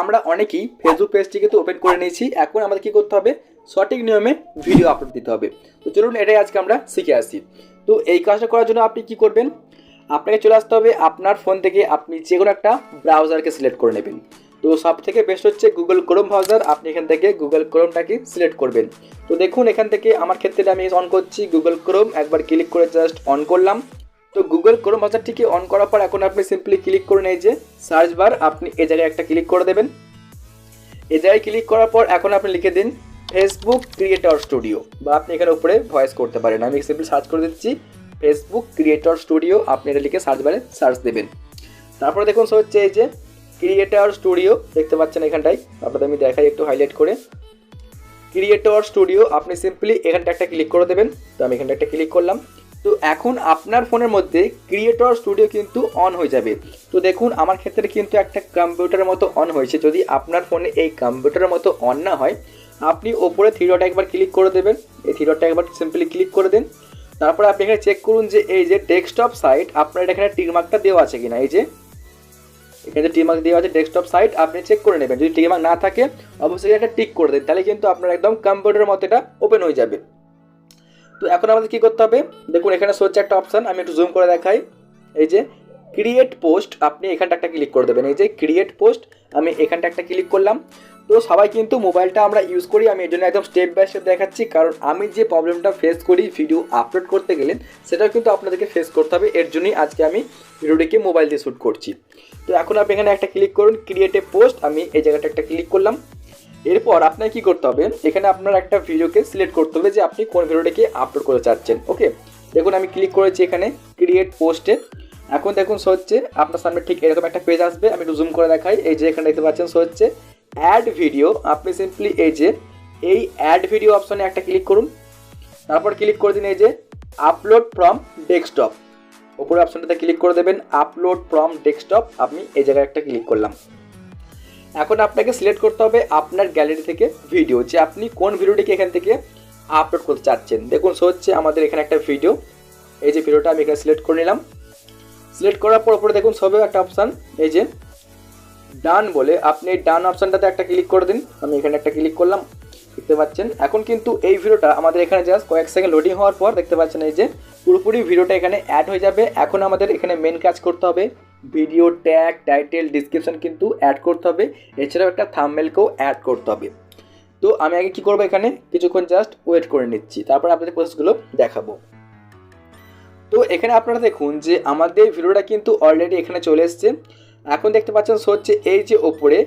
আমরা অনেকেই ফেসবুক পেজটি তো ওপেন করে নিয়েছি। এখন আমাদের কি করতে হবে? সঠিক নিয়মে ভিডিও আপলোড দিতে হবে। তো চলুন এটাই আজকে আমরা শিখে আসি। তো এই কাজটা করার জন্য আপনি কি করবেন? আপনাকে চলে আসতে হবে আপনার ফোন থেকে আপনি যে কোনো একটা ব্রাউজারকে সিলেক্ট করে নেবেন। তো সব থেকে বেস্ট হচ্ছে গুগল ক্রোম ব্রাউজার আপনি এখান থেকে গুগল ক্রোমটাকে সিলেক্ট করবেন। তো দেখুন এখান থেকে আমার ক্ষেত্রে আমি অন করছি গুগল ক্রোম একবার ক্লিক করে জাস্ট অন করলাম। তো গুগল ক্রোম ব্রাউজারটিকে অন করার পর এখন আপনি সিম্পলি ক্লিক করে নেই যে সার্চ বার আপনি এ জায়গায় একটা ক্লিক করে দেবেন। এ জায়গায় ক্লিক করার পর এখন আপনি লিখে দিন ফেসবুক ক্রিয়েটর স্টুডিও বা আপনি এখানে উপরে ভয়েস করতে পারেন। আমি সিম্পলি সার্চ করে দিচ্ছি ফেসবুক ক্রিয়েটর স্টুডিও আপনি এটা লিখে সার্চ বারে সার্চ দেবেন। তারপরে দেখুন হচ্ছে এই যে ক্রিয়েটর স্টুডিও দেখতে পাচ্ছেন এখানটায়। আপনাদের আমি দেখাই একটু হাইলাইট করে। ক্রিয়েটর স্টুডিও আপনি সিম্পলি এখানটা একটা ক্লিক করে দেবেন। তো আমি এখানটা একটা ক্লিক করলাম। তো এখন আপনার ফোনের মধ্যে ক্রিয়েটর স্টুডিও কিন্তু অন হয়ে যাবে। তো দেখুন, আমার ক্ষেত্রে কিন্তু একটা কম্পিউটারের মতো অন হয়েছে। যদি আপনার ফোনে এই কম্পিউটারের মতো অন না হয়, আপনি ওপরে থ্রি ডট একবার ক্লিক করে দেবেন। এই থ্রি ডটটা একবার সিম্পলি ক্লিক করে দেন। তারপরে আপনি এখানে চেক করুন যে এই যে ডেস্কটপ সাইট আপনার এখানে টিকমার্কটা দেওয়া আছে কিনা? এই যে, এখানে যে টিকমার্ক দেওয়া আছে ডেস্কটপ সাইট আপনি চেক করে নেবেন। যদি টিকমার্ক না থাকে, অবশ্যই একটা টিক করে দেন। তাহলে কিন্তু আপনার একদম কম্পিউটারের মতো এটা ওপেন হয়ে যাবে। তো এখন আমাদের কি করতে হবে? দেখুন, এখানে হচ্ছে একটা অপশান আমি একটু জুম করে দেখাই। এই যে ক্রিয়েট পোস্ট আপনি এখানটা একটা ক্লিক করে দেবেন। এই যে ক্রিয়েট পোস্ট আমি এখানটা একটা ক্লিক করলাম। তো সবাই কিন্তু মোবাইলটা আমরা ইউজ করি, আমি এর জন্য একদম স্টেপ বাই স্টেপ দেখাচ্ছি। কারণ আমি যে প্রবলেমটা ফেস করি ভিডিও আপলোড করতে গেলে, সেটাও কিন্তু আপনাদেরকে ফেস করতে হবে। এর জন্যই আজকে আমি ভিডিওটিকে মোবাইল দিয়ে শ্যুট করছি। তো এখন আপনি এখানে একটা ক্লিক করুন ক্রিয়েট এ পোস্ট আমি এই জায়গাটা একটা ক্লিক করলাম। এরপর আপনার কি করতে হবে? এখানে আপনার একটা ভিডিওকে সিলেক্ট করতে হবে যে আপনি কোন ভিডিওটাকে আপলোড করতে চাচ্ছেন ওকে দেখুন, আমি ক্লিক করেছি এখানে ক্রিয়েট পোস্টে এখন দেখুন, সো হচ্ছে আপনার সামনে ঠিক এরকম একটা পেজ আসবে, আমি একটু জুম করে দেখাই। এই যে এখানে দেখতে পাচ্ছেন, সো হচ্ছে অ্যাড ভিডিও আপনি সিম্পলি এই যে, এই অ্যাড ভিডিও অপশনে একটা ক্লিক করুন। তারপর ক্লিক করে দিন এই যে আপলোড ফ্রম ডেস্কটপ উপরে অপশনটাতে ক্লিক করে দেবেন আপলোড ফ্রম ডেস্কটপ আমি এই জায়গায় একটা ক্লিক করলাম। এখন আপনাকে সিলেক্ট করতে হবে আপনার গ্যালারি থেকে ভিডিও যে আপনি কোন ভিডিওটিকে এখান থেকে আপলোড করতে চাচ্ছেন। দেখুন সো হচ্ছে আমাদের এখানে একটা ভিডিও এই যে ভিডিওটা আমি এখানে সিলেক্ট করে নিলাম। সিলেক্ট করার পর উপরে দেখুন সবে একটা অপশান এই যে ডান বলে আপনি এই ডান অপশানটাতে একটা ক্লিক করে দিন। আমি এখানে একটা ক্লিক করলাম, দেখতে পাচ্ছেন। এখন কিন্তু এই ভিডিওটা আমাদের এখানে জাস্ট কয়েক সেকেন্ড লোডিং হওয়ার পর দেখতে পাচ্ছেন এই যে পুরোপুরি ভিডিওটা এখানে অ্যাড হয়ে যাবে। এখন আমাদের এখানে মেন কাজ করতে হবে ভিডিও ট্যাগ টাইটেল ডিসক্রিপশন কিন্তু অ্যাড করতে হবে। এছাড়াও একটা থামমেলকেও অ্যাড করতে হবে। তো আমি আগে কি করব এখানে? কিছুক্ষণ জাস্ট ওয়েট করে নিচ্ছি। তারপর আপনাদের প্রসেসগুলো দেখাবো। তো এখানে আপনারা দেখুন যে আমাদের ভিডিওটা কিন্তু অলরেডি এখানে চলে এসছে। এখন দেখতে পাচ্ছেন হচ্ছে এই যে ওপরে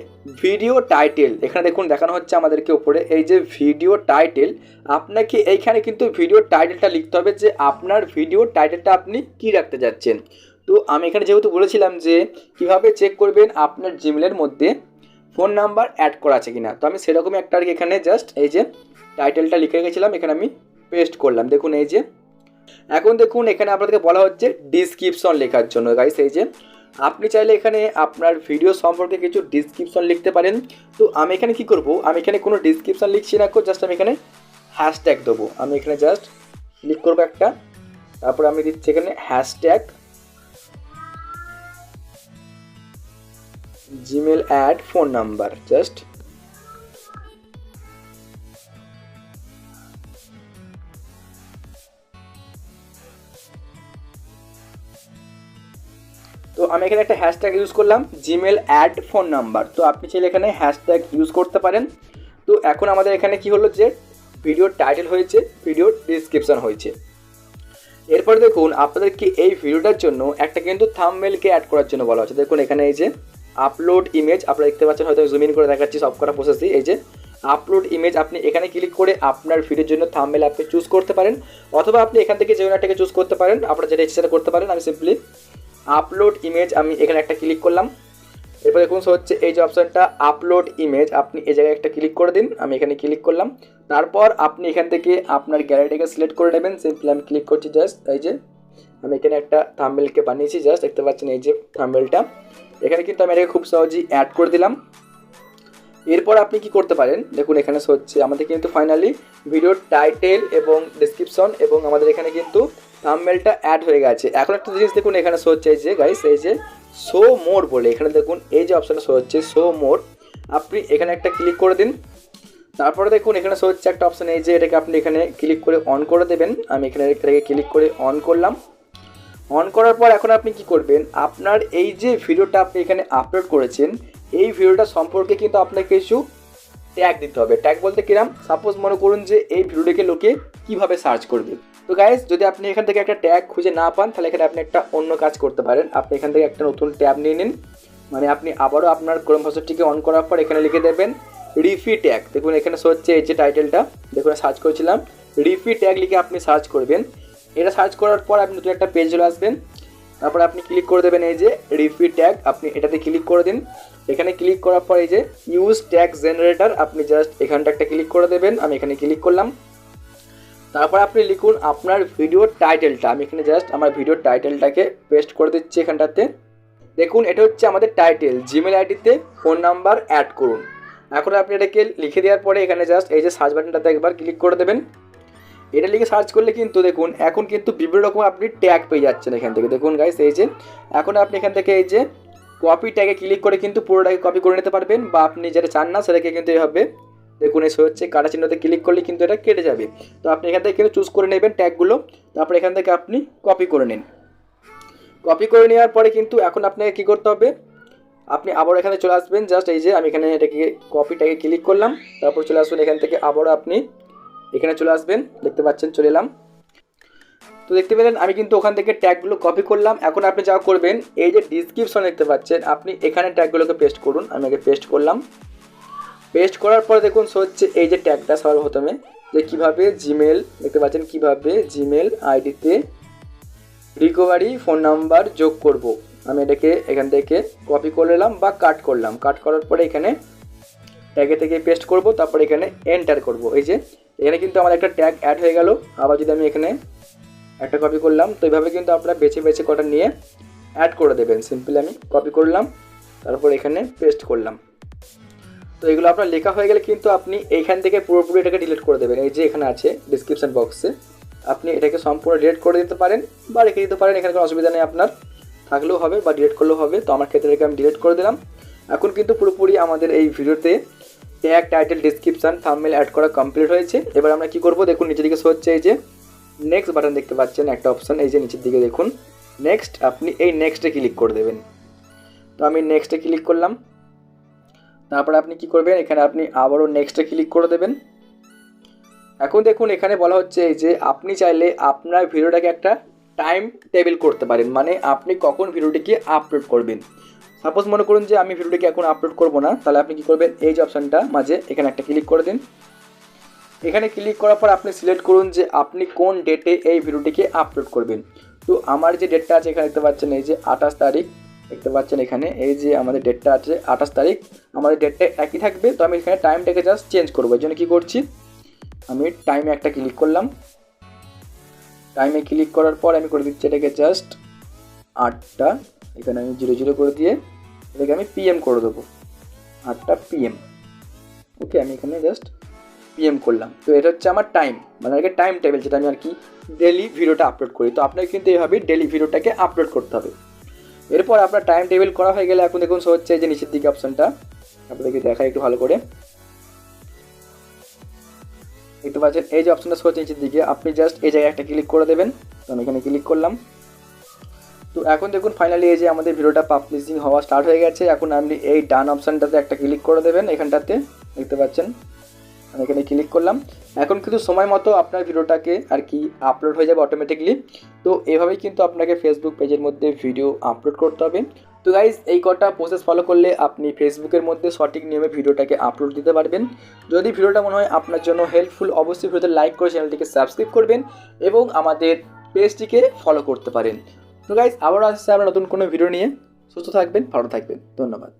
ভিডিও টাইটেল এখানে দেখুন, দেখানো হচ্ছে আমাদেরকে ওপরে এই যে ভিডিও টাইটেল আপনাকে এইখানে কিন্তু ভিডিও টাইটেলটা লিখতে হবে যে আপনার ভিডিও টাইটেলটা আপনি কি রাখতে যাচ্ছেন? তো আমি এখানে যেহেতু বলেছিলাম যে কীভাবে চেক করবেন আপনার জিমেলের মধ্যে ফোন নাম্বার অ্যাড করা আছে কিনা, তো আমি সেরকমই একটা আর কি এখানে জাস্ট এই যে টাইটেলটা লিখে গেছিলাম এখানে আমি পেস্ট করলাম। দেখুন এই যে, এখন দেখুন এখানে আপনাদেরকে বলা হচ্ছে ডিসক্রিপশন লেখার জন্য। গাইস এই যে, আপনি চাইলে এখানে আপনার ভিডিও সম্পর্কে কিছু ডিসক্রিপশন লিখতে পারেন। তো আমি এখানে কি করব? আমি এখানে কোনো ডিসক্রিপশন লিখছি না জাস্ট আমি এখানে হ্যাশট্যাগ দেবো। আমি এখানে জাস্ট ক্লিক করব একটা, তারপর আমি দিচ্ছি এখানে hashtag Gmail add phone number just তো আমি এখানে একটা হ্যাশট্যাগ ইউজ করলাম জিমেল অ্যাড ফোন নাম্বার তো আপনি চাইলে এখানে হ্যাশট্যাগ ইউজ করতে পারেন। তো এখন আমাদের এখানে কি হলো যে ভিডিওর টাইটেল হয়েছে ভিডিওর ডিসক্রিপশন হয়েছে। এরপর দেখুন আপনাদেরকে এই ভিডিওটার জন্য একটা কিন্তু থামমেলকে অ্যাড করার জন্য বলা হচ্ছে। দেখুন এখানে এই যে আপলোড ইমেজ আপনারা দেখতে পাচ্ছেন, হয়তো জুম ইন করে দেখাচ্ছি সব করা প্রসেসই এই যে আপলোড ইমেজ আপনি এখানে ক্লিক করে আপনার ভিডিওর জন্য থামমেল আপনি চুজ করতে পারেন, অথবা আপনি এখান থেকে যে কোনো একটাকে চুজ করতে পারেন, আপনারা যেটা ইচ্ছা করতে পারেন, আমি সিম্পলি আপলোড ইমেজ আমি এখানে একটা ক্লিক করলাম। এরপর দেখুন হচ্ছে এই যে অপশানটা আপলোড ইমেজ আপনি এই জায়গায় একটা ক্লিক করে দিন, আমি এখানে ক্লিক করলাম। তারপর আপনি এখান থেকে আপনার গ্যালারিটাকে সিলেক্ট করে নেবেন সিম্পলি আমি ক্লিক করছি জাস্ট এই যে, আমি এখানে একটা থাম্বেলকে বানিয়েছি জাস্ট দেখতে পাচ্ছেন এই যে থাম্বেলটা এখানে কিন্তু আমি এটাকে খুব সহজেই অ্যাড করে দিলাম। এরপর আপনি কি করতে পারেন? দেখুন, এখানে হচ্ছে আমাদের কিন্তু ফাইনালি ভিডিওর টাইটেল এবং ডিসক্রিপশন এবং আমাদের এখানে কিন্তু থাম্বনেলটা অ্যাড হয়ে গেছে। এখন একটা জিনিস দেখুন, এখানে শো হচ্ছে এই যে গাইস এই যে শো মোর বলে, এখানে দেখুন, এই যে অপশানটা শো হচ্ছে শো মোর আপনি এখানে একটা ক্লিক করে দিন। তারপরে দেখুন, এখানে শো হচ্ছে একটা অপশান এই যে এটাকে আপনি এখানে ক্লিক করে অন করে দেবেন। আমি এখানে এটাকে ক্লিক করে অন করলাম। অন করার পর এখন আপনি কি করবেন? আপনার এই যে ভিডিওটা আপনি এখানে আপলোড করেছেন, এই ভিডিওটা সম্পর্কে কিন্তু আপনাকে কিছু ট্যাগ দিতে হবে। ট্যাগ বলতে কিরাম? সাপোজ মনে করুন যে এই ভিডিওটাকে লোকে কীভাবে সার্চ করবে? তো গাইজ যদি আপনি এখান থেকে একটা ট্যাগ খুঁজে না পান, তাহলে এখানে আপনি একটা অন্য কাজ করতে পারেন। আপনি এখান থেকে একটা নতুন ট্যাব নিয়ে নিন। মানে আপনি আবারও আপনার ক্রোম ভাষাটিকে অন করার পর এখানে লিখে দেবেন রিফি ট্যাগ দেখুন, এখানে হচ্ছে এই যে টাইটেলটা দেখুন সার্চ করেছিলাম। রিফি ট্যাগ লিখে আপনি সার্চ করবেন। এটা সার্চ করার পর আপনি নতুন একটা পেজ চলে আসবেন। তারপর আপনি ক্লিক করে দেবেন এই যে রিফি ট্যাগ আপনি এটাতে ক্লিক করে দিন। এখানে ক্লিক করার পর এই যে ইউজ ট্যাগ জেনারেটর আপনি জাস্ট এখানটা একটা ক্লিক করে দেবেন। আমি এখানে ক্লিক করলাম। তারপর আপনি লিখুন আপনার ভিডিওর টাইটেলটা আমি এখানে জাস্ট আমার ভিডিওর টাইটেলটাকে পেস্ট করে দিচ্ছি এখানটাতে। দেখুন, এটা হচ্ছে আমাদের টাইটেল জিমেল আইডিতে ফোন নাম্বার অ্যাড করুন। এখন আপনি এটাকে লিখে দেওয়ার পরে এখানে জাস্ট এই যে সার্চ বাটনটাতে একবার ক্লিক করে দেবেন। এটা লিখে সার্চ করলে কিন্তু দেখুন, এখন কিন্তু বিভিন্ন রকম আপনি ট্যাগ পেয়ে যাচ্ছেন এখান থেকে। দেখুন গাইস এই যে, এখন আপনি এখান থেকে এই যে কপি ট্যাগে ক্লিক করে কিন্তু পুরোটাকে কপি করে নিতে পারবেন বা আপনি যেটা চান না সেটাকে কিন্তু এইভাবে দেখুন এসে হচ্ছে কাটা চিহ্নতে ক্লিক করলে কিন্তু এটা কেটে যাবে। তো আপনি এখান থেকে কিন্তু চুজ করে নেবেন ট্যাগগুলো তারপর এখান থেকে আপনি কপি করে নিন। কপি করে নেওয়ার পরে কিন্তু এখন আপনাকে কী করতে হবে? আপনি আবার এখানে চলে আসবেন জাস্ট এই যে আমি এখানে এটাকে কপিটাকে ক্লিক করলাম, তারপর চলে আসবেন এখান থেকে আবারও আপনি এখানে চলে আসবেন, দেখতে পাচ্ছেন, চলে এলাম। তো দেখতে পেলেন, আমি কিন্তু ওখান থেকে ট্যাগগুলো কপি করলাম। এখন আপনি যা করবেন, এই যে ডিসক্রিপশন দেখতে পাচ্ছেন, আপনি এখানে ট্যাগগুলোকে পেস্ট করুন। আমি আগে পেস্ট করলাম। পেস্ট করার পরে দেখুন, হচ্ছে এই যে ট্যাগটা সর্বপ্রথমে, যে কীভাবে জিমেল দেখতে পাচ্ছেন কীভাবে জিমেল আইডিতে রিকভারি ফোন নাম্বার যোগ করব। আমি এটাকে এখান থেকে কপি করে নিলাম বা কাট করলাম। কাট করার পরে এখানে ট্যাগে থেকে পেস্ট করব, তারপর এখানে এন্টার করব। এই যে এখানে কিন্তু আমার একটা ট্যাগ অ্যাড হয়ে গেল। আবার যদি আমি এখানে একটা কপি করলাম, তো এইভাবে কিন্তু আপনারা বেছে বেছে কটা নিয়ে অ্যাড করে দেবেন। সিম্পলি আমি কপি করলাম, তারপর এখানে পেস্ট করলাম। তো এগুলো আপনার লেখা হয়ে গেলে কিন্তু আপনি এইখান থেকে পুরোপুরি এটাকে ডিলিট করে দেবেন। এই যে এখানে আছে ডিসক্রিপশন বক্সে আপনি এটাকে সম্পূর্ণ ডিলিট করে দিতে পারেন বা রেখে দিতে পারেন। এখানে কোনো অসুবিধা নেই আপনার, থাকলেও হবে বা ডিলিট করলেও হবে। তো আমার ক্ষেত্রে আমি ডিলিট করে দিলাম। এখন কিন্তু পুরোপুরি আমাদের এই ভিডিওতে tag title description thumbnail add করা কমপ্লিট হয়েছে। এবার আমরা কি করব? দেখুন, নিচের দিকে শো এই যে নেক্সট বাটন দেখতে পাচ্ছেন, একটা অপশন এই যে নিচের দিকে দেখুন। নেক্সট আপনি এই নেক্সটে ক্লিক করে দেবেন। তো আমি নেক্সটে ক্লিক করলাম। তারপরে আপনি কি করবেন? এখানে আপনি আবারও নেক্সটে ক্লিক করে দেবেন। এখন দেখুন, এখানে বলা হচ্ছে এই যে আপনি চাইলে আপনার ভিডিওটাকে একটা টাইম টেবিল করতে পারেন। মানে আপনি কখন ভিডিওটিকে আপলোড করবেন। সাপোজ মনে করুন যে আমি ভিডিওটিকে এখন আপলোড করব না, তাহলে আপনি কি করবেন? এই যে অপশানটা, মাঝে এখানে একটা ক্লিক করে দিন। এখানে ক্লিক করার পর আপনি সিলেক্ট করুন যে আপনি কোন ডেটে এই ভিডিওটিকে আপলোড করবেন। তো আমার যে ডেটটা আছে এখানে দেখতে পাচ্ছেন, এই যে আঠাশ তারিখ, দেখতে পাচ্ছেন এখানে, এই যে আমাদের ডেটটা আছে আঠাশ তারিখ, আমাদের ডেটটা একই থাকবে। তো আমি এখানে টাইমটাকে জাস্ট চেঞ্জ করব, এই জন্য কী করছি? আমি টাইমে একটা ক্লিক করলাম। টাইমে ক্লিক করার পর আমি করে দিচ্ছি এটাকে জাস্ট আটটা। এখানে আমি জিরো জিরো করে দিয়ে এটাকে আমি পিএম করে দেবো, আটটা পিএম ওকে আমি এখানে জাস্ট পিএম করলাম। তো এটা হচ্ছে আমার টাইম মানে আগে টাইম টেবিল যেটা আমি আর কি ডেলি ভিডিওটা আপলোড করি। তো আপনাকে কিন্তু এইভাবে ডেলি ভিডিওটাকে আপলোড করতে হবে। এরপর আপনার টাইম টেবিল করা হয়ে গেলে এখন দেখুন সো হচ্ছে যে নিচের দিকে অপশানটা আপনাদেরকে দেখাই একটু ভালো করে। দেখতে পাচ্ছেন, এই যে অপশানটা শো হচ্ছে নিচের দিকে, আপনি জাস্ট এই জায়গায় একটা ক্লিক করে দেবেন। তো আমি এখানে ক্লিক করলাম। তো এখন দেখুন ফাইনালি এই যে আমাদের ভিডিওটা পাবলিশিং হওয়া স্টার্ট হয়ে গেছে। এখন আপনি এই ডান অপশানটাতে একটা ক্লিক করে দেবেন। এখানটাতে দেখতে পাচ্ছেন, আমি এখানে ক্লিক করলাম। এখন কিন্তু সময় মতো আপনার ভিডিওটাকে আর কি আপলোড হয়ে যাবে অটোমেটিকলি তো এভাবেই কিন্তু আপনাকে ফেসবুক পেজের মধ্যে ভিডিও আপলোড করতে হবে। তো গাইজ এই কটা প্রসেস ফলো করলে আপনি ফেসবুকের মধ্যে সঠিক নিয়মে ভিডিওটাকে আপলোড দিতে পারবেন। যদি ভিডিওটা মনে হয় আপনার জন্য হেল্পফুল অবশ্যই ভিডিওতে লাইক করে চ্যানেলটিকে সাবস্ক্রাইব করবেন এবং আমাদের পেজটিকে ফলো করতে পারেন। তো গাইজ আবারও আসছে আমরা নতুন কোনো ভিডিও নিয়ে। সুস্থ থাকবেন ভালো থাকবেন। ধন্যবাদ।